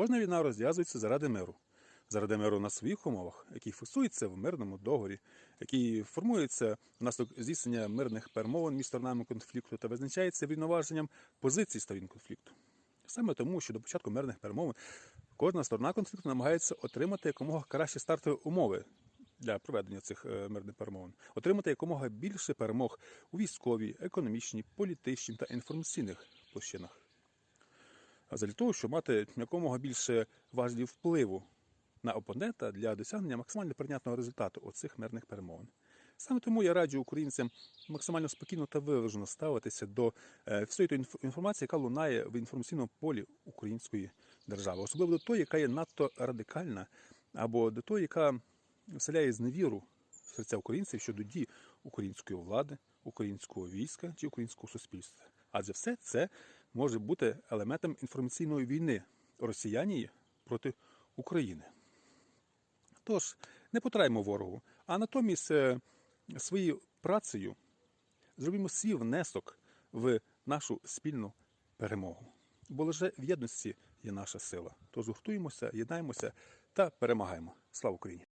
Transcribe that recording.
Кожна війна розв'язується заради миру. Заради миру на своїх умовах, який фіксується в мирному договорі, який формується внаслідок здійснення мирних перемовин між сторонами конфлікту та визначається рівноваженням позицій сторін конфлікту. Саме тому, що до початку мирних перемовин кожна сторона конфлікту намагається отримати якомога кращі стартові умови для проведення цих е, мирних перемовин, отримати якомога більше перемог у військовій, економічній, політичній та інформаційних площинах. А для того, щоб мати якомога більше важелів впливу на опонента для досягнення максимально прийнятного результату оцих мирних перемовин. Саме тому я раджу українцям максимально спокійно та виважено ставитися до е, всієї тої інформації, яка лунає в інформаційному полі української держави, особливо до тої, яка є надто радикальна, або до тої, яка вселяє зневіру в серця українців щодо дій української влади, українського війська чи українського суспільства. Адже все це може бути елементом інформаційної війни росіянії проти України. Тож не потраємо ворогу, а натомість е, своєю працею зробимо свій внесок в нашу спільну перемогу. Бо лише в єдності є наша сила. Тож гуртуємося, єднаємося та перемагаємо. Слава Україні!